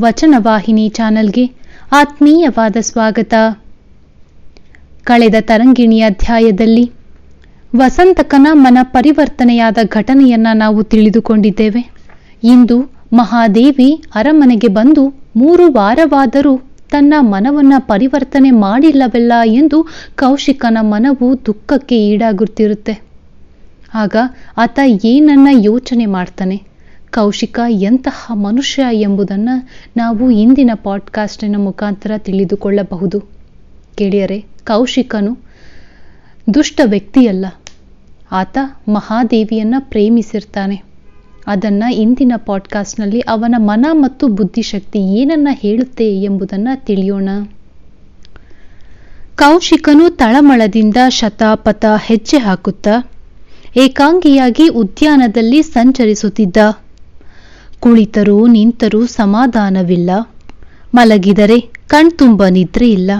ವಚನವಾಹಿನಿ ಚಾನೆಲ್ಗೆ ಆತ್ಮೀಯವಾದ ಸ್ವಾಗತ. ಕಳೆದ ತರಂಗಿಣಿ ಅಧ್ಯಾಯದಲ್ಲಿ ವಸಂತಕನ ಮನ ಪರಿವರ್ತನೆಯಾದ ಘಟನೆಯನ್ನ ನಾವು ತಿಳಿದುಕೊಂಡಿದ್ದೇವೆ. ಇಂದು ಮಹಾದೇವಿ ಅರಮನೆಗೆ ಬಂದು ಮೂರು ವಾರವಾದರೂ ತನ್ನ ಮನವನ್ನ ಪರಿವರ್ತನೆ ಮಾಡಿಲ್ಲವಲ್ಲ ಎಂದು ಕೌಶಿಕನ ಮನವು ದುಃಖಕ್ಕೆ ಈಡಾಗುತ್ತಿರುತ್ತೆ. ಆಗ ಆತ ಏನನ್ನ ಯೋಚನೆ ಮಾಡ್ತಾನೆ? ಕೌಶಿಕ ಎಂತಹ ಮನುಷ್ಯ ಎಂಬುದನ್ನು ನಾವು ಇಂದಿನ ಪಾಡ್ಕಾಸ್ಟಿನ ಮುಖಾಂತರ ತಿಳಿದುಕೊಳ್ಳಬಹುದು. ಗೆಳೆಯರೆ, ಕೌಶಿಕನು ದುಷ್ಟ ವ್ಯಕ್ತಿಯಲ್ಲ. ಆತ ಮಹಾದೇವಿಯನ್ನ ಪ್ರೇಮಿಸಿರ್ತಾನೆ. ಅದನ್ನ ಇಂದಿನ ಪಾಡ್ಕಾಸ್ಟ್ನಲ್ಲಿ ಅವನ ಮನ ಮತ್ತು ಬುದ್ಧಿಶಕ್ತಿ ಏನನ್ನ ಹೇಳುತ್ತೆ ಎಂಬುದನ್ನ ತಿಳಿಯೋಣ. ಕೌಶಿಕನು ತಳಮಳದಿಂದ ಶತಾಪಥ ಹೆಜ್ಜೆ ಹಾಕುತ್ತಾ ಏಕಾಂಗಿಯಾಗಿ ಉದ್ಯಾನದಲ್ಲಿ ಸಂಚರಿಸುತ್ತಿದ್ದ ಕುಳಿತರೂ ನಿಂತರೂ ಸಮಾಧಾನವಿಲ್ಲ. ಮಲಗಿದರೆ ಕಣ್ತುಂಬ ನಿದ್ರೆ ಇಲ್ಲ.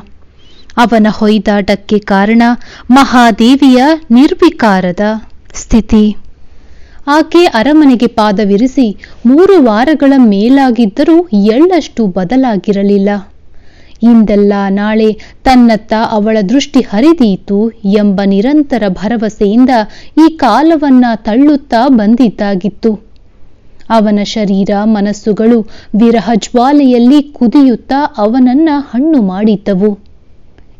ಅವನ ಹೊಯ್ದಾಟಕ್ಕೆ ಕಾರಣ ಮಹಾದೇವಿಯ ನಿರ್ವಿಕಾರದ ಸ್ಥಿತಿ. ಆಕೆ ಅರಮನೆಗೆ ಪಾದವಿರಿಸಿ ಮೂರು ವಾರಗಳ ಮೇಲಾಗಿದ್ದರೂ ಎಳ್ಳಷ್ಟು ಬದಲಾಗಿರಲಿಲ್ಲ. ಇಂದೆಲ್ಲ ನಾಳೆ ತನ್ನತ್ತ ಅವಳ ದೃಷ್ಟಿ ಹರಿದೀತು ಎಂಬ ನಿರಂತರ ಭರವಸೆಯಿಂದ ಈ ಕಾಲವನ್ನ ತಳ್ಳುತ್ತಾ ಬಂದಿದ್ದಾಗಿತ್ತು. ಅವನ ಶರೀರ, ಮನಸ್ಸುಗಳು ವಿರಹ ಜ್ವಾಲೆಯಲ್ಲಿ ಕುದಿಯುತ್ತಾ ಅವನನ್ನ ಹಣ್ಣು ಮಾಡಿದ್ದವು.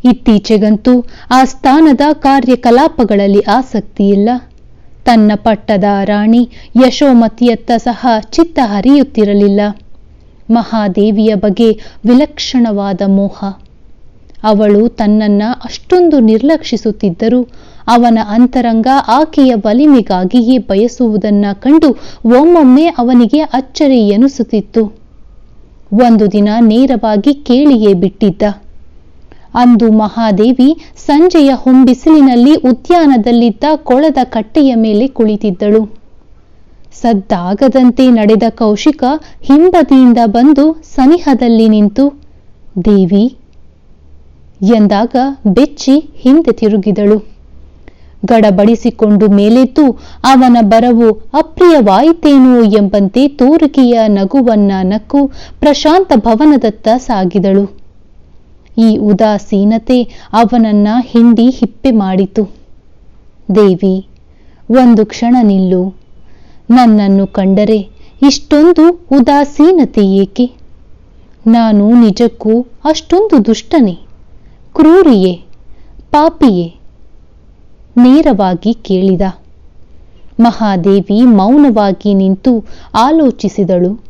ಇತ್ತೀಚೆಗಂತೂ ಆ ಸ್ಥಾನದ ಕಾರ್ಯಕಲಾಪಗಳಲ್ಲಿ ಆಸಕ್ತಿಯಿಲ್ಲ. ತನ್ನ ಪಟ್ಟದ ರಾಣಿ ಯಶೋಮತಿಯತ್ತ ಸಹ ಚಿತ್ತ ಹರಿಯುತ್ತಿರಲಿಲ್ಲ. ಮಹಾದೇವಿಯ ಬಗ್ಗೆ ವಿಲಕ್ಷಣವಾದ ಮೋಹ. ಅವಳು ತನ್ನನ್ನ ಅಷ್ಟೊಂದು ನಿರ್ಲಕ್ಷಿಸುತ್ತಿದ್ದರೂ ಅವನ ಅಂತರಂಗ ಆಕೆಯ ಒಲಿಮೆಗಾಗಿಯೇ ಬಯಸುವುದನ್ನ ಕಂಡು ಒಮ್ಮೊಮ್ಮೆ ಅವನಿಗೆ ಅಚ್ಚರಿ ಎನಿಸುತ್ತಿತ್ತು. ಒಂದು ದಿನ ನೇರವಾಗಿ ಕೇಳಿಯೇ ಬಿಟ್ಟಿದ್ದ. ಅಂದು ಮಹಾದೇವಿ ಸಂಜೆಯ ಹೊಂಬಿಸಿಲಿನಲ್ಲಿ ಉದ್ಯಾನದಲ್ಲಿದ್ದ ಕೊಳದ ಕಟ್ಟೆಯ ಮೇಲೆ ಕುಳಿತಿದ್ದಳು. ಸದ್ದಾಗದಂತೆ ನಡೆದ ಕೌಶಿಕ ಹಿಂಬದಿಯಿಂದ ಬಂದು ಸನಿಹದಲ್ಲಿ ನಿಂತು, ದೇವಿ ಎಂದಾಗ ಬೆಚ್ಚಿ ಹಿಂದೆ ತಿರುಗಿದಳು. ಗಡಬಡಿಸಿಕೊಂಡು ಮೇಲೆದ್ದು ಅವನ ಬರವು ಅಪ್ರಿಯವಾಯಿತೇನೋ ಎಂಬಂತೆ ತೋರಿಕೆಯ ನಗುವನ್ನ ನಕ್ಕು ಪ್ರಶಾಂತ ಭವನದತ್ತ ಸಾಗಿದಳು. ಈ ಉದಾಸೀನತೆ ಅವನನ್ನ ಹಿಂಡಿ ಹಿಪ್ಪೆ ಮಾಡಿತು. ದೇವಿ, ಒಂದು ಕ್ಷಣ ನಿಲ್ಲು. ನನ್ನನ್ನು ಕಂಡರೆ ಇಷ್ಟೊಂದು ಉದಾಸೀನತೆ ಏಕೆ? ನಾನು ನಿಜಕ್ಕೂ ಅಷ್ಟೊಂದು ದುಷ್ಟನೇ. ಕ್ರೂರಿಯೇ, ಪಾಪಿಯೇ, ನೇರವಾಗಿ ಕೇಳಿದ. ಮಹಾದೇವಿ ಮೌನವಾಗಿ ನಿಂತು ಆಲೋಚಿಸಿದಳು.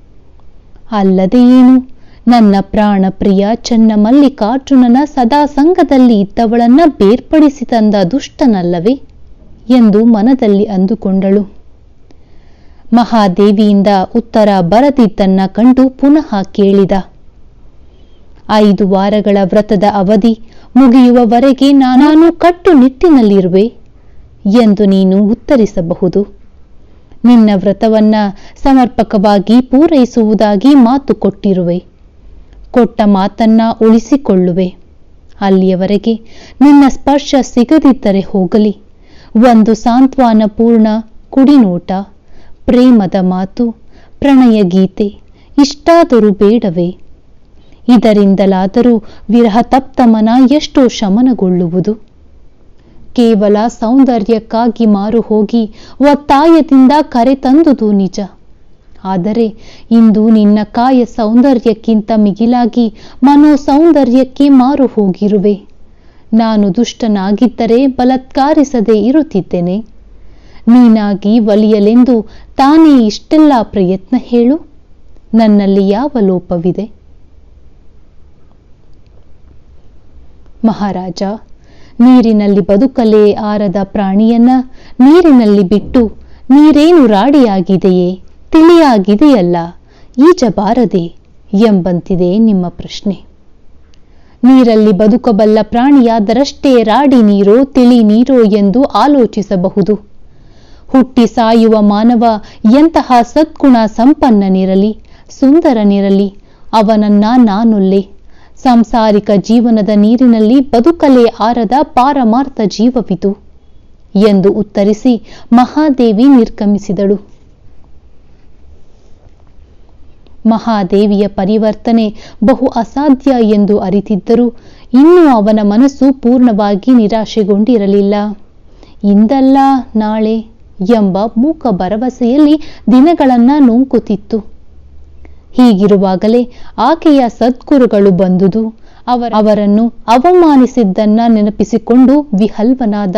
ಅಲ್ಲದೆ ಏನು ನನ್ನ ಪ್ರಾಣ ಪ್ರಿಯ ಚನ್ನ ಮಲ್ಲಿಕಾರ್ಜುನನ ಸದಾ ಸಂಘದಲ್ಲಿ ಇದ್ದವಳನ್ನ ಬೇರ್ಪಡಿಸಿ ತಂದ ದುಷ್ಟನಲ್ಲವೇ ಎಂದು ಮನದಲ್ಲಿ ಅಂದುಕೊಂಡಳು. ಮಹಾದೇವಿಯಿಂದ ಉತ್ತರ ಬರದಿದ್ದನ್ನ ಕಂಡು ಪುನಃ ಕೇಳಿದ. ಐದು ವಾರಗಳ ವ್ರತದ ಅವಧಿ ಮುಗಿಯುವವರೆಗೆ ನಾನು ಕಟ್ಟುನಿಟ್ಟಿನಲ್ಲಿರುವೆ ಎಂದು ನೀನು ಉತ್ತರಿಸಬಹುದು. ನಿನ್ನ ವ್ರತವನ್ನ ಸಮರ್ಪಕವಾಗಿ ಪೂರೈಸುವುದಾಗಿ ಮಾತು ಕೊಟ್ಟಿರುವೆ. ಕೊಟ್ಟ ಮಾತನ್ನ ಉಳಿಸಿಕೊಳ್ಳುವೆ. ಅಲ್ಲಿಯವರೆಗೆ ನಿನ್ನ ಸ್ಪರ್ಶ ಸಿಗದಿದ್ದರೆ ಹೋಗಲಿ. ಒಂದು ಸಾಂತ್ವನಪೂರ್ಣ ಕುಡಿನೋಟ, ಪ್ರೇಮದ ಮಾತು ಪ್ರಣಯ ಗೀತೆ ಇಷ್ಟಾದರೂ ಬೇಡವೇ? ಇದರಿಂದಲಾದರೂ ವಿರಹ ತಪ್ತ ಮನ ಎಷ್ಟೋ ಶಮನಗೊಳ್ಳುವುದು. ಕೇವಲ ಸೌಂದರ್ಯಕ್ಕಾಗಿ ಮಾರು ಹೋಗಿ ಒತ್ತಾಯದಿಂದ ಕರೆತಂದುದು ನಿಜ. ಆದರೆ ಇಂದು ನಿನ್ನ ಕಾಯ ಸೌಂದರ್ಯಕ್ಕಿಂತ ಮಿಗಿಲಾಗಿ ಮನೋ ಸೌಂದರ್ಯಕ್ಕೆ ಮಾರು ಹೋಗಿರುವೆ ನಾನು ದುಷ್ಟನಾಗಿದ್ದರೆ ಬಲತ್ಕಾರಿಸದೆ ಇರುತ್ತಿದ್ದೇನೆ. ನೀನಾಗಿ ಒಲಿಯಲೆಂದು ತಾನೇ ಇಷ್ಟೆಲ್ಲ ಪ್ರಯತ್ನ ಹೇಳು. ನನ್ನಲ್ಲಿ ಯಾವ ಲೋಪವಿದೆ? ಮಹಾರಾಜ, ನೀರಿನಲ್ಲಿ ಬದುಕಲೇ ಆರದ ಪ್ರಾಣಿಯನ್ನ ನೀರಿನಲ್ಲಿ ಬಿಟ್ಟು ನೀರೇನು ರಾಡಿಯಾಗಿದೆಯೇ? ತಿಳಿಯಾಗಿದೆಯಲ್ಲ, ಈಜಬಾರದೆ ಎಂಬಂತಿದೆ ನಿಮ್ಮ ಪ್ರಶ್ನೆ. ನೀರಲ್ಲಿ ಬದುಕಬಲ್ಲ ಪ್ರಾಣಿಯಾದರಷ್ಟೇ ರಾಡಿ ನೀರೋ, ತಿಳಿ ನೀರೋ ಎಂದು ಆಲೋಚಿಸಬಹುದು. ಹುಟ್ಟಿ ಸಾಯುವ ಮಾನವ ಎಂತಹ ಸದ್ಗುಣ ಸಂಪನ್ನನಿರಲಿ ಸುಂದರನಿರಲಿ ಅವನನ್ನ ನಾನೊಲ್ಲೆ. ಸಾಂಸಾರಿಕ ಜೀವನದ ನೀರಿನಲ್ಲಿ ಬದುಕಲೇ ಆರದ ಪಾರಮಾರ್ಥ ಜೀವವಿದು ಎಂದು ಉತ್ತರಿಸಿ ಮಹಾದೇವಿ ನಿರ್ಗಮಿಸಿದಳು. ಮಹಾದೇವಿಯ ಪರಿವರ್ತನೆ ಬಹು ಅಸಾಧ್ಯ ಎಂದು ಅರಿತಿದ್ದರೂ ಇನ್ನೂ ಅವನ ಮನಸ್ಸು ಪೂರ್ಣವಾಗಿ ನಿರಾಶೆಗೊಂಡಿರಲಿಲ್ಲ. ಇಂದಲ್ಲ ನಾಳೆ ಎಂಬ ಮೂಕ ಭರವಸೆಯಲ್ಲಿ ದಿನಗಳನ್ನ ನೂಕುತ್ತಿತ್ತು. ಹೀಗಿರುವಾಗಲೇ ಆಕೆಯ ಸದ್ಗುರುಗಳು ಬಂದುದು. ಅವರ ಅವರನ್ನು ಅವಮಾನಿಸಿದ್ದನ್ನ ನೆನಪಿಸಿಕೊಂಡು ವಿಹಲ್ವನಾದ.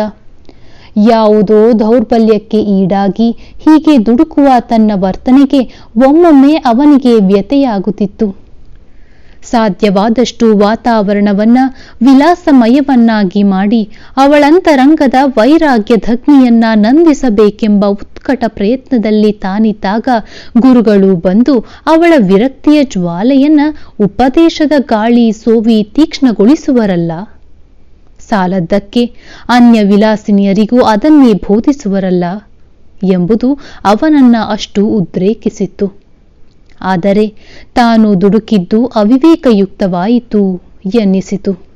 ಯಾವುದೋ ದೌರ್ಬಲ್ಯಕ್ಕೆ ಈಡಾಗಿ ಹೀಗೆ ದುಡುಕುವ ತನ್ನ ವರ್ತನೆಗೆ ಒಮ್ಮೊಮ್ಮೆ ಅವನಿಗೆ ವ್ಯತೆಯಾಗುತ್ತಿತ್ತು ಸಾಧ್ಯವಾದಷ್ಟು ವಾತಾವರಣವನ್ನ ವಿಲಾಸಮಯವನ್ನಾಗಿ ಮಾಡಿ ಅವಳಂತರಂಗದ ವೈರಾಗ್ಯಧಗ್ನಿಯನ್ನ ನಂದಿಸಬೇಕೆಂಬ ಉತ್ಕಟ ಪ್ರಯತ್ನದಲ್ಲಿ ತಾನಿದ್ದಾಗ ಗುರುಗಳು ಬಂದು ಅವಳ ವಿರಕ್ತಿಯ ಜ್ವಾಲೆಯನ್ನ ಉಪದೇಶದ ಗಾಳಿ ಸೋವಿ ತೀಕ್ಷ್ಣಗೊಳಿಸುವರಲ್ಲ. ಸಾಲದ್ದಕ್ಕೆ ಅನ್ಯ ವಿಲಾಸಿನಿಯರಿಗೂ ಅದನ್ನೇ ಬೋಧಿಸುವರಲ್ಲ ಎಂಬುದು ಅವನನ್ನ ಅಷ್ಟು ಉದ್ರೇಕಿಸಿತ್ತು. ಆದರೆ ತಾನು ದುಡುಕಿದ್ದು ಅವಿವೇಕಯುಕ್ತವಾಯಿತು ಎನ್ನಿಸಿತು.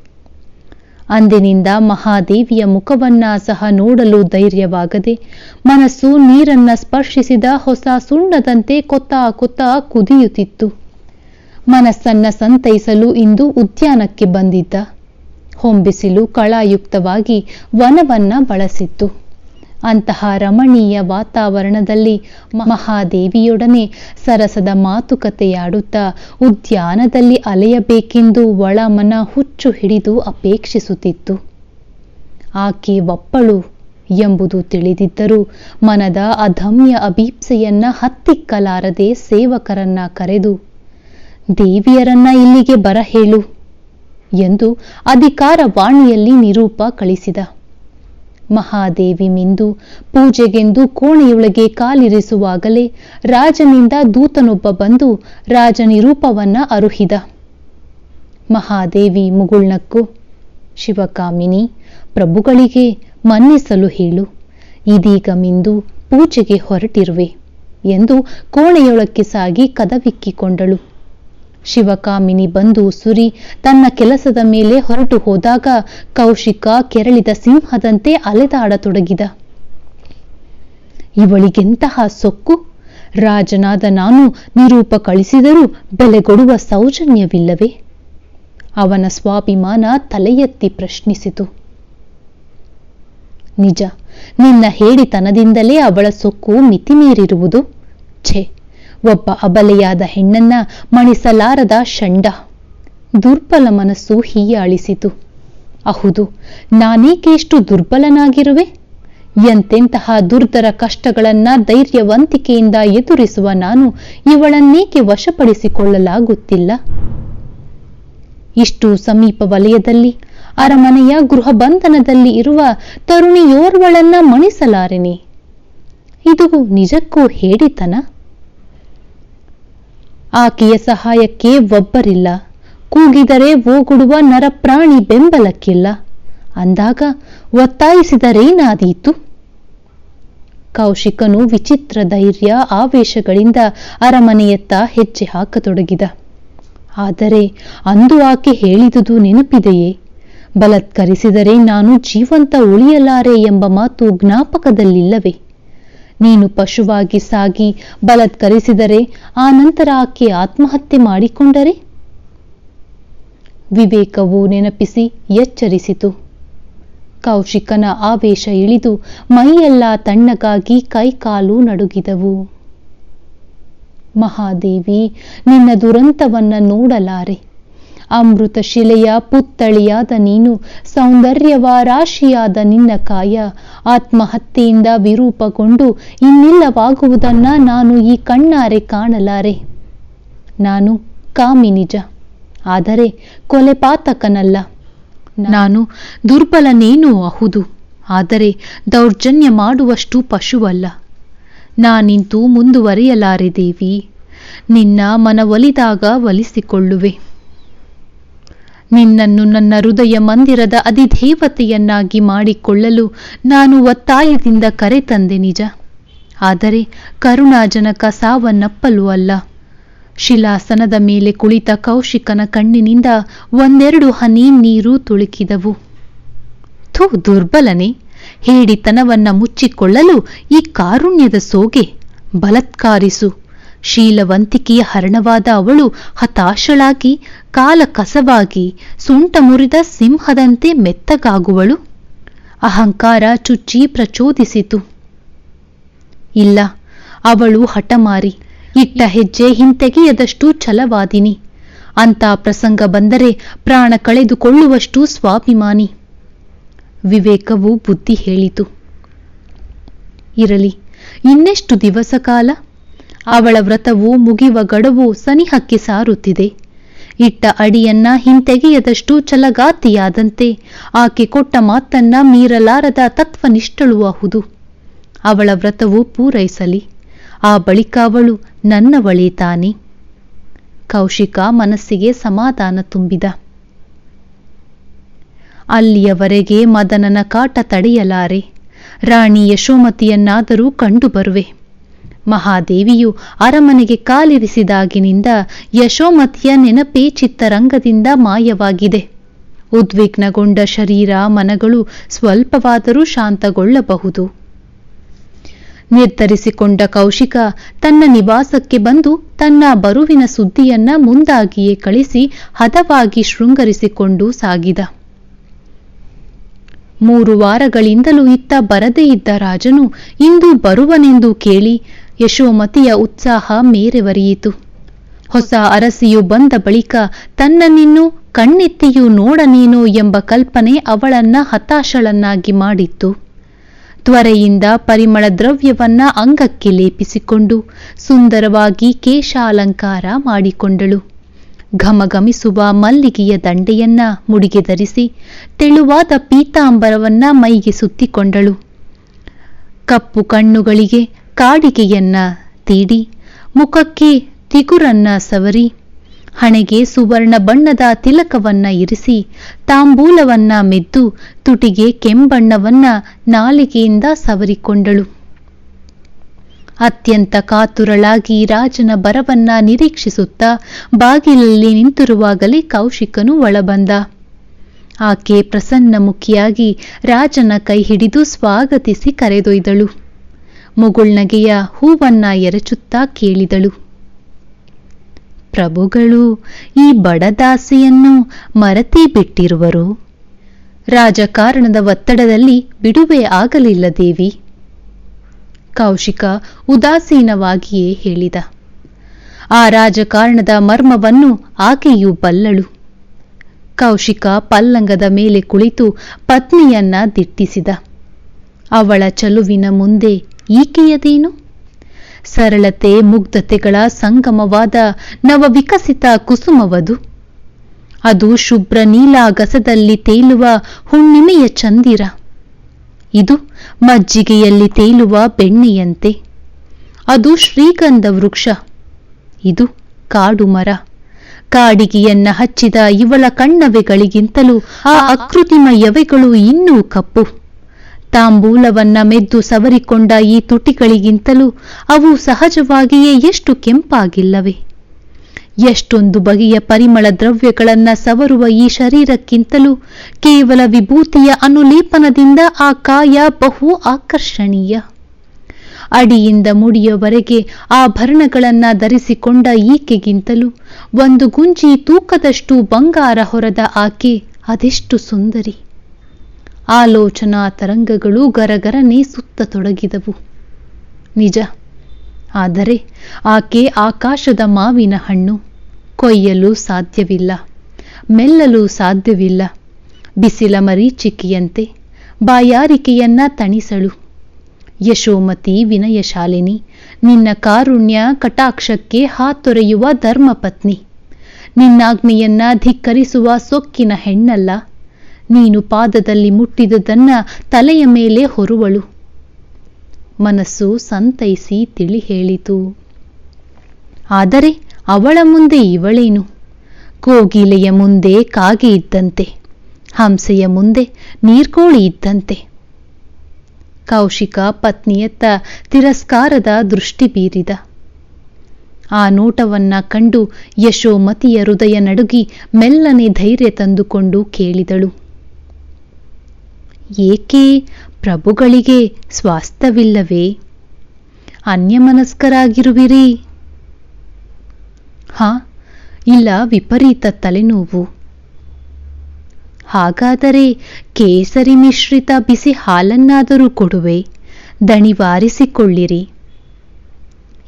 ಅಂದಿನಿಂದ ಮಹಾದೇವಿಯ ಮುಖವನ್ನ ಸಹ ನೋಡಲು ಧೈರ್ಯವಾಗದೆ ಮನಸ್ಸು ನೀರನ್ನ ಸ್ಪರ್ಶಿಸಿದ ಹೊಸ ಸುಣ್ಣದಂತೆ ಕೊತ್ತಾ ಕೊತ್ತಾ ಕುದಿಯುತ್ತಿತ್ತು. ಮನಸ್ಸನ್ನ ಸಂತೈಸಲು ಇಂದು ಉದ್ಯಾನಕ್ಕೆ ಬಂದಿದ್ದ. ಹೊಂಬಿಸಿಲು ಕಳಾಯುಕ್ತವಾಗಿ ವನವನ್ನ ಬಳಸಿತ್ತು. ಅಂತಹ ರಮಣೀಯ ವಾತಾವರಣದಲ್ಲಿ ಮಹಾದೇವಿಯೊಡನೆ ಸರಸದ ಮಾತುಕತೆಯಾಡುತ್ತಾ ಉದ್ಯಾನದಲ್ಲಿ ಅಲೆಯಬೇಕೆಂದು ಒಳಮನ ಹುಚ್ಚು ಹಿಡಿದು ಅಪೇಕ್ಷಿಸುತ್ತಿತ್ತು. ಆಕೆ ಒಪ್ಪಳು ಎಂಬುದು ತಿಳಿದಿದ್ದರೂ ಮನದ ಅಧಮ್ಯ ಅಭೀಪ್ಸೆಯನ್ನ ಹತ್ತಿಕ್ಕಲಾರದೆ ಸೇವಕರನ್ನ ಕರೆದು, ದೇವಿಯರನ್ನ ಇಲ್ಲಿಗೆ ಬರ ಹೇಳು ಎಂದು ಅಧಿಕಾರ ವಾಣಿಯಲ್ಲಿ ನಿರೂಪ ಕಳಿಸಿದ. ಮಹಾದೇವಿ ಮಿಂದು ಪೂಜೆಗೆಂದು ಕೋಣೆಯೊಳಗೆ ಕಾಲಿರಿಸುವಾಗಲೇ ರಾಜನಿಂದ ದೂತನೊಬ್ಬ ಬಂದು ರಾಜನಿರೂಪವನ್ನ ಅರುಹಿದ. ಮಹಾದೇವಿ ಮುಗುಳ್ನಕ್ಕು, ಶಿವಕಾಮಿನಿ, ಪ್ರಭುಗಳಿಗೆ ಮನ್ನಿಸಲು ಹೇಳು. ಇದೀಗ ಮಿಂದು ಪೂಜೆಗೆ ಹೊರಟಿರುವೆ ಎಂದು ಕೋಣೆಯೊಳಕ್ಕೆ ಸಾಗಿ ಕದವಿಕ್ಕಿಕೊಂಡಳು. ಶಿವಕಾಮಿನಿ ಬಂದು ಸುರಿ ತನ್ನ ಕೆಲಸದ ಮೇಲೆ ಹೊರಟು ಹೋದಾಗ ಕೌಶಿಕ ಕೆರಳಿದ ಸಿಂಹದಂತೆ ಅಲೆದಾಡತೊಡಗಿದ. ಇವಳಿಗೆಂತಹ ಸೊಕ್ಕು? ರಾಜನಾದ ನಾನು ನಿರೂಪ ಕಳಿಸಿದರೂ ಬೆಲೆಗೊಡುವ ಸೌಜನ್ಯವಿಲ್ಲವೇ? ಅವನ ಸ್ವಾಭಿಮಾನ ತಲೆಯೆತ್ತಿ ಪ್ರಶ್ನಿಸಿತು. ನಿಜ, ನಿನ್ನ ಹೇಳಿತನದಿಂದಲೇ ಅವಳ ಸೊಕ್ಕು ಮಿತಿಮೀರಿರುವುದು? ಛೆ ಒಬ್ಬ ಅಬಲೆಯಾದ ಹೆಣ್ಣನ್ನ ಮಣಿಸಲಾರದ ಷಂಡ. ದುರ್ಬಲ ಮನಸ್ಸು ಹೀಯಾಳಿಸಿತು ಅಹುದು, ನಾನೇಕೆ ಇಷ್ಟು ದುರ್ಬಲನಾಗಿರುವೆ? ಎಂತೆಂತಹ ದುರ್ದರ ಕಷ್ಟಗಳನ್ನ ಧೈರ್ಯವಂತಿಕೆಯಿಂದ ಎದುರಿಸುವ ನಾನು ಇವಳನ್ನೇಕೆ ವಶಪಡಿಸಿಕೊಳ್ಳಲಾಗುತ್ತಿಲ್ಲ? ಇಷ್ಟು ಸಮೀಪ ವಲಯದಲ್ಲಿ, ಅರಮನೆಯ ಗೃಹ ಬಂಧನದಲ್ಲಿ ಇರುವ ತರುಣಿಯೋರ್ವಳನ್ನ ಮಣಿಸಲಾರೆನೆ? ಇದು ನಿಜಕ್ಕೂ ಹೇಡಿತನ ಆಕೆಯ ಸಹಾಯಕ್ಕೆ ಒಬ್ಬರಿಲ್ಲ. ಕೂಗಿದರೆ ಓಗುಡುವ ನರಪ್ರಾಣಿ ಬೆಂಬಲಕ್ಕಿಲ್ಲ. ಅಂದಾಗ ಒತ್ತಾಯಿಸಿದರೇನಾದೀತು ಕೌಶಿಕನು ವಿಚಿತ್ರ ಧೈರ್ಯ ಆವೇಶಗಳಿಂದ ಅರಮನೆಯತ್ತ ಹೆಜ್ಜೆ ಹಾಕತೊಡಗಿದ. ಆದರೆ ಅಂದು ಆಕೆ ಹೇಳಿದುದು ನೆನಪಿದೆಯೇ? ಬಲತ್ಕರಿಸಿದರೆ ನಾನು ಜೀವಂತ ಉಳಿಯಲಾರೆ ಎಂಬ ಮಾತು ಜ್ಞಾಪಕದಲ್ಲಿಲ್ಲವೇ? ನೀನು ಪಶುವಾಗಿ ಸಾಗಿ ಬಲತ್ಕರಿಸಿದರೆ ಆ ನಂತರ ಆಕೆ ಆತ್ಮಹತ್ಯೆ ಮಾಡಿಕೊಂಡರೆ? ವಿವೇಕವು ನೆನಪಿಸಿ ಎಚ್ಚರಿಸಿತು. ಕೌಶಿಕನ ಆವೇಶ ಇಳಿದು ಮೈಯೆಲ್ಲ ತಣ್ಣಗಾಗಿ ಕೈಕಾಲು ನಡುಗಿದವು. ಮಹಾದೇವಿ, ನಿನ್ನ ದುರಂತವನ್ನ ನೋಡಲಾರೆ. ಅಮೃತ ಶಿಲೆಯ ಪುತ್ತಳಿಯಾದ ನೀನು, ಸೌಂದರ್ಯವ ರಾಶಿಯಾದ ನಿನ್ನ ಕಾಯ. ಆತ್ಮಹತ್ಯೆಯಿಂದ ವಿರೂಪಗೊಂಡು ಇನ್ನಿಲ್ಲವಾಗುವುದನ್ನ ನಾನು ಈ ಕಣ್ಣಾರೆ ಕಾಣಲಾರೆ. ನಾನು ಕಾಮಿ ನಿಜ ಆದರೆ ಕೊಲೆಪಾತಕನಲ್ಲ. ನಾನು ದುರ್ಬಲನೇನೂ ಅಹುದು, ಆದರೆ ದೌರ್ಜನ್ಯ ಮಾಡುವಷ್ಟು ಪಶುವಲ್ಲ. ನಾನಿಂತೂ ಮುಂದುವರಿಯಲಾರೆ ದೇವಿ, ನಿನ್ನ ಮನವೊಲಿದಾಗ ಒಲಿಸಿಕೊಳ್ಳುವೆ ನಿನ್ನನ್ನು ನನ್ನ ಹೃದಯ ಮಂದಿರದ ಅಧಿದೇವತೆಯನ್ನಾಗಿ ಮಾಡಿಕೊಳ್ಳಲು ನಾನು ಒತ್ತಾಯದಿಂದ ಕರೆ ತಂದೆ ನಿಜ. ಆದರೆ ಕರುಣಾಜನಕ ಸಾವನ್ನಪ್ಪಲು ಅಲ್ಲ ಶಿಲಾಸನದ ಮೇಲೆ ಕುಳಿತ ಕೌಶಿಕನ ಕಣ್ಣಿನಿಂದ ಒಂದೆರಡು ಹನಿ ನೀರು ತುಳುಕಿದವು. ಥೂ ದುರ್ಬಲನೆ, ಹೇಡಿತನವನ್ನ ಮುಚ್ಚಿಕೊಳ್ಳಲು ಈ ಕಾರುಣ್ಯದ ಸೋಗೆ ಬಲತ್ಕಾರಿಸು. ಶೀಲವಂತಿಕೆಯ ಹರಣವಾದ ಅವಳು ಹತಾಶಳಾಗಿ ಕಾಲ ಕಸವಾಗಿ ಸುಂಟ ಮುರಿದ ಸಿಂಹದಂತೆ ಮೆತ್ತಗಾಗುವಳು. ಅಹಂಕಾರ ಚುಚ್ಚಿ ಪ್ರಚೋದಿಸಿತು. ಇಲ್ಲ, ಅವಳು ಹಠಮಾರಿ, ಇಟ್ಟ ಹೆಜ್ಜೆ ಹಿಂತೆಗೆಯದಷ್ಟು ಛಲವಾದಿನಿ. ಅಂತ ಪ್ರಸಂಗ ಬಂದರೆ ಪ್ರಾಣ ಕಳೆದುಕೊಳ್ಳುವಷ್ಟು ಸ್ವಾಭಿಮಾನಿ. ವಿವೇಕವು ಬುದ್ಧಿ ಹೇಳಿತು. ಇರಲಿ, ಇನ್ನೆಷ್ಟು ದಿವಸ ಕಾಲ? ಅವಳ ವ್ರತವು ಮುಗಿಯುವ ಗಡುವು ಸನಿಹಕ್ಕೆ ಸಾರುತ್ತಿದೆ. ಇಟ್ಟ ಅಡಿಯನ್ನ ಹಿಂತೆಗೆಯದಷ್ಟು ಚಲಗಾತಿಯಾದಂತೆ ಆಕೆ ಕೊಟ್ಟ ಮಾತನ್ನ ಮೀರಲಾರದ ತತ್ವನಿಷ್ಠಳುವಹುದು. ಅವಳ ವ್ರತವು ಪೂರೈಸಲಿ. ಆ ಬಳಿಕ ಅವಳು ನನ್ನವಳೇ ತಾನೆ. ಕೌಶಿಕ ಮನಸ್ಸಿಗೆ ಸಮಾಧಾನ ತುಂಬಿದ. ಅಲ್ಲಿಯವರೆಗೆ ಮದನನ ಕಾಟ ತಡೆಯಲಾರೆ. ರಾಣಿ ಯಶೋಮತಿಯನ್ನಾದರೂ ಕಂಡು ಬರುವೆ ಮಹಾದೇವಿಯು ಅರಮನೆಗೆ ಕಾಲಿರಿಸಿದಾಗಿನಿಂದ ಯಶೋಮತಿಯ ನೆನಪೇ ಚಿತ್ತರಂಗದಿಂದ ಮಾಯವಾಗಿದೆ. ಉದ್ವಿಗ್ನಗೊಂಡ ಶರೀರ ಮನಗಳು ಸ್ವಲ್ಪವಾದರೂ ಶಾಂತಗೊಳ್ಳಬಹುದು. ನಿರ್ಧರಿಸಿಕೊಂಡ ಕೌಶಿಕ ತನ್ನ ನಿವಾಸಕ್ಕೆ ಬಂದು ತನ್ನ ಬರುವಿನ ಸುದ್ದಿಯನ್ನ ಮುಂದಾಗಿಯೇ ಕಳಿಸಿ ಹದವಾಗಿ ಶೃಂಗರಿಸಿಕೊಂಡು ಸಾಗಿದ. ಮೂರು ವಾರಗಳಿಂದಲೂ ಇತ್ತ ಬರದೇ ಇದ್ದ ರಾಜನು ಇಂದು ಬರುವನೆಂದು ಕೇಳಿ ಯಶೋಮತಿಯ ಉತ್ಸಾಹ ಮೇರೆವರಿಯಿತು. ಹೊಸ ಅರಸಿಯು ಬಂದ ಬಳಿಕ, ತನ್ನ ತನ್ನನ್ನಿನ್ನು ಕಣ್ಣೆತ್ತಿಯೂ ನೋಡನೇನೋ ಎಂಬ ಕಲ್ಪನೆ ಅವಳನ್ನ ಹತಾಶಳನ್ನಾಗಿ ಮಾಡಿತ್ತು. ತ್ವರೆಯಿಂದ ಪರಿಮಳ ದ್ರವ್ಯವನ್ನ ಅಂಗಕ್ಕೆ ಲೇಪಿಸಿಕೊಂಡು ಸುಂದರವಾಗಿ ಕೇಶಾಲಂಕಾರ ಮಾಡಿಕೊಂಡಳು. ಘಮಘಮಿಸುವ ಮಲ್ಲಿಗೆಯ ದಂಡೆಯನ್ನ ಮುಡಿಗೆ ಧರಿಸಿ ತೆಳುವಾದ ಪೀತಾಂಬರವನ್ನ ಮೈಗೆ ಸುತ್ತಿಕೊಂಡಳು. ಕಪ್ಪು ಕಣ್ಣುಗಳಿಗೆ ಕಾಡಿಗೆಯನ್ನ ತೀಡಿ, ಮುಖಕ್ಕೆ ತಿಗುರನ್ನ ಸವರಿ, ಹಣೆಗೆ ಸುವರ್ಣ ಬಣ್ಣದ ತಿಲಕವನ್ನ ಇರಿಸಿ, ತಾಂಬೂಲವನ್ನ ಮೆದ್ದು, ತುಟಿಗೆ ಕೆಂಬಣ್ಣವನ್ನ ನಾಲಿಗೆಯಿಂದ ಸವರಿಕೊಂಡಳು. ಅತ್ಯಂತ ಕಾತುರಳಾಗಿ ರಾಜನ ಬರವನ್ನ ನಿರೀಕ್ಷಿಸುತ್ತಾ ಬಾಗಿಲಲ್ಲಿ ನಿಂತಿರುವಾಗಲೇ ಕೌಶಿಕನು ಒಳಬಂದ. ಆಕೆ ಪ್ರಸನ್ನ ಮುಖಿಯಾಗಿ ರಾಜನ ಕೈ ಹಿಡಿದು ಸ್ವಾಗತಿಸಿ ಕರೆದೊಯ್ದಳು. ಮುಗುಳ್ನಗೆಯ ಹೂವನ್ನ ಎರಚುತ್ತಾ ಕೇಳಿದಳು. ಪ್ರಭುಗಳು, ಈ ಬಡದಾಸೆಯನ್ನು ಮರತಿ ಬಿಟ್ಟಿರುವರು. ರಾಜಕಾರಣದ ಒತ್ತಡದಲ್ಲಿ ಬಿಡುವೆ ಆಗಲಿಲ್ಲ ದೇವಿ ಕೌಶಿಕ ಉದಾಸೀನವಾಗಿಯೇ ಹೇಳಿದ. ಆ ರಾಜಕಾರಣದ ಮರ್ಮವನ್ನು ಆಕೆಯೂ ಬಲ್ಲಳು. ಕೌಶಿಕ ಪಲ್ಲಂಗದ ಮೇಲೆ ಕುಳಿತು ಪತ್ನಿಯನ್ನ ದಿಟ್ಟಿಸಿದ. ಅವಳ ಚಲುವಿನ ಮುಂದೆ ಈಕೆಯದೇನು? ಸರಳತೆ, ಮುಗ್ಧತೆಗಳ ಸಂಗಮವಾದ ನವವಿಕಸಿತ ಕುಸುಮವದು. ಅದು ಶುಭ್ರ ನೀಲಾಗಸದಲ್ಲಿ ತೇಲುವ ಹುಣ್ಣಿಮೆಯ ಚಂದಿರ. ಇದು ಮಜ್ಜಿಗೆಯಲ್ಲಿ ತೇಲುವ ಬೆಣ್ಣೆಯಂತೆ. ಅದು ಶ್ರೀಗಂಧ ವೃಕ್ಷ. ಇದು ಕಾಡು ಮರ. ಕಾಡಿಗೆಯನ್ನ ಹಚ್ಚಿದ ಇವಳ ಕಣ್ಣವೆಗಳಿಗಿಂತಲೂ ಆ ಅಕೃತಿಮ ಯವೆಗಳು ಇನ್ನೂ ಕಪ್ಪು. ತಾಂಬೂಲವನ್ನ ಮೆದ್ದು ಸವರಿಕೊಂಡ ಈ ತುಟಿಗಳಿಗಿಂತಲೂ ಅವು ಸಹಜವಾಗಿಯೇ ಎಷ್ಟು ಕೆಂಪಾಗಿಲ್ಲವೆ. ಎಷ್ಟೊಂದು ಬಗೆಯ ಪರಿಮಳ ದ್ರವ್ಯಗಳನ್ನ ಸವರುವ ಈ ಶರೀರಕ್ಕಿಂತಲೂ ಕೇವಲ ವಿಭೂತಿಯ ಅನುಲೇಪನದಿಂದ ಆ ಕಾಯ ಬಹು ಆಕರ್ಷಣೀಯ. ಅಡಿಯಿಂದ ಮುಡಿಯವರೆಗೆ ಆಭರಣಗಳನ್ನ ಧರಿಸಿಕೊಂಡ ಈಕೆಗಿಂತಲೂ ಒಂದು ಗುಂಜಿ ತೂಕದಷ್ಟು ಬಂಗಾರ ಹೊರದ ಆಕೆ ಅದೆಷ್ಟು ಸುಂದರಿ. ಆಲೋಚನಾ ತರಂಗಗಳು ಗರಗರನೆ ಸುತ್ತತೊಡಗಿದವು ನಿಜ. ಆದರೆ ಆಕೆ ಆಕಾಶದ ಮಾವಿನ ಹಣ್ಣು. ಕೊಯ್ಯಲು ಸಾಧ್ಯವಿಲ್ಲ. ಮೆಲ್ಲಲು ಸಾಧ್ಯವಿಲ್ಲ. ಬಿಸಿಲ ಮರೀಚಿಕೆಯಂತೆ ಬಾಯಾರಿಕೆಯನ್ನ ತಣಿಸಳು. ಯಶೋಮತಿ ವಿನಯಶಾಲಿನಿ, ನಿನ್ನ ಕಾರುಣ್ಯ ಕಟಾಕ್ಷಕ್ಕೆ ಹಾತೊರೆಯುವ ಧರ್ಮಪತ್ನಿ. ನಿನ್ನಾಗ್ನಿಯನ್ನ ಧಿಕ್ಕರಿಸುವ ಸೊಕ್ಕಿನ ಹೆಣ್ಣಲ್ಲ. ನೀನು ಪಾದದಲ್ಲಿ ಮುಟ್ಟಿದದನ್ನ ತಲೆಯ ಮೇಲೆ ಹೊರುವಳು. ಮನಸ್ಸು ಸಂತೈಸಿ ತಿಳಿ ಹೇಳಿತು. ಆದರೆ ಅವಳ ಮುಂದೆ ಇವಳೇನು? ಕೋಗಿಲೆಯ ಮುಂದೆ ಕಾಗೆ ಇದ್ದಂತೆ, ಹಂಸೆಯ ಮುಂದೆ ನೀರ್ಕೋಳಿ ಇದ್ದಂತೆ. ಕೌಶಿಕ ಪತ್ನಿಯತ್ತ ತಿರಸ್ಕಾರದ ದೃಷ್ಟಿ ಬೀರಿದ. ಆ ನೋಟವನ್ನ ಕಂಡು ಯಶೋಮತಿಯ ಹೃದಯ ನಡುಗಿ ಮೆಲ್ಲನೆ ಧೈರ್ಯ ತಂದುಕೊಂಡು ಕೇಳಿದಳು. ಏಕೆ ಪ್ರಭುಗಳಿಗೆ ಸ್ವಾಸ್ಥವಿಲ್ಲವೇ ಅನ್ಯಮನಸ್ಕರಾಗಿರುವಿರಿ. ಹಾ, ಇಲ್ಲ ವಿಪರೀತ ತಲೆನೋವು. ಹಾಗಾದರೆ ಕೇಸರಿ ಮಿಶ್ರಿತ ಬಿಸಿ ಹಾಲನ್ನಾದರೂ ಕೊಡುವೆ, ದಣಿವಾರಿಸಿಕೊಳ್ಳಿರಿ.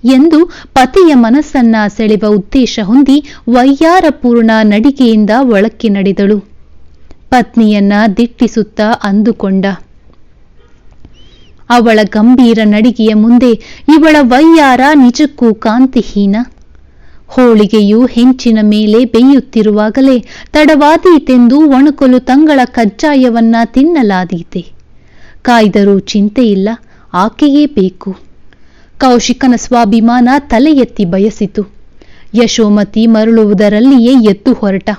ಎಂದು ಪತಿಯ ಮನಸ್ಸನ್ನ ಸೆಳೆವ ಉದ್ದೇಶ ಹೊಂದಿ ವೈಯಾರಪೂರ್ಣ ನಡಿಗೆಯಿಂದ ಒಳಕ್ಕೆ ನಡೆದಳು. ಪತ್ನಿಯನ್ನ ದಿಟ್ಟಿಸುತ್ತ ಅಂದುಕೊಂಡ. ಅವಳ ಗಂಭೀರ ನಡಿಗೆಯ ಮುಂದೆ ಇವಳ ವೈಯಾರ ನಿಜಕ್ಕೂ ಕಾಂತಿಹೀನ. ಹೋಳಿಗೆಯು ಹೆಂಚಿನ ಮೇಲೆ ಬೇಯುತ್ತಿರುವಾಗಲೇ ತಡವಾದೀತೆಂದು ಒಣಕೊಲು ತಂಗಳ ಕಜ್ಜಾಯವನ್ನ ತಿನ್ನಲಾದೀತೆ. ಕಾಯ್ದರೂ ಚಿಂತೆಯಿಲ್ಲ, ಆಕೆಯೇ ಬೇಕು. ಕೌಶಿಕನ ಸ್ವಾಭಿಮಾನ ತಲೆ ಬಯಸಿತು. ಯಶೋಮತಿ ಮರಳುವುದರಲ್ಲಿಯೇ ಎದ್ದು ಹೊರಟ.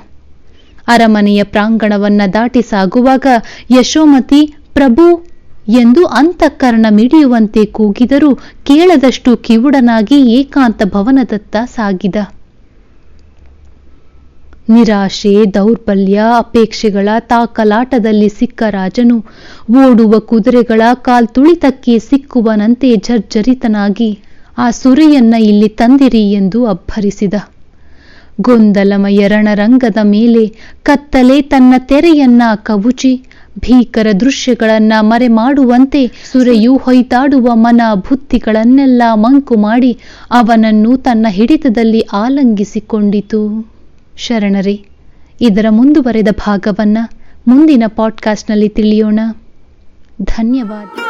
ಅರಮನೆಯ ಪ್ರಾಂಗಣವನ್ನ ದಾಟಿ ಸಾಗುವಾಗ ಯಶೋಮತಿ, ಪ್ರಭು ಎಂದು ಅಂತಃಕರಣ ಮಿಡಿಯುವಂತೆ ಕೂಗಿದರೂ ಕೇಳದಷ್ಟು ಕಿವುಡನಾಗಿ ಏಕಾಂತ ಭವನದತ್ತ ಸಾಗಿದ. ನಿರಾಶೆ, ದೌರ್ಬಲ್ಯ, ಅಪೇಕ್ಷೆಗಳ ತಾಕಲಾಟದಲ್ಲಿ ಸಿಕ್ಕ ರಾಜನು ಓಡುವ ಕುದುರೆಗಳ ಕಾಲ್ತುಳಿತಕ್ಕೆ ಸಿಕ್ಕುವನಂತೆ ಜರ್ಜರಿತನಾಗಿ, ಆ ಸುರಿಯನ್ನ ಇಲ್ಲಿ ತಂದಿರಿ ಎಂದು ಅಬ್ಬರಿಸಿದ. ಗೊಂದಲಮಯ ರಣರಂಗದ ಮೇಲೆ ಕತ್ತಲೆ ತನ್ನ ತೆರೆಯನ್ನ ಕವುಚಿ, ಭೀಕರ ದೃಶ್ಯಗಳನ್ನ ಮರೆಮಾಡುವಂತೆ ಸುರೆಯು ಹೊಯ್ತಾಡುವ ಮನ ಬುತ್ತಿಗಳನ್ನೆಲ್ಲ ಮಂಕು ಮಾಡಿ ಅವನನ್ನು ತನ್ನ ಹಿಡಿತದಲ್ಲಿ ಆಲಂಗಿಸಿಕೊಂಡಿತು. ಶರಣರೇ, ಇದರ ಮುಂದುವರೆದ ಭಾಗವನ್ನ ಮುಂದಿನ ಪಾಡ್ಕಾಸ್ಟ್ನಲ್ಲಿ ತಿಳಿಯೋಣ. ಧನ್ಯವಾದ.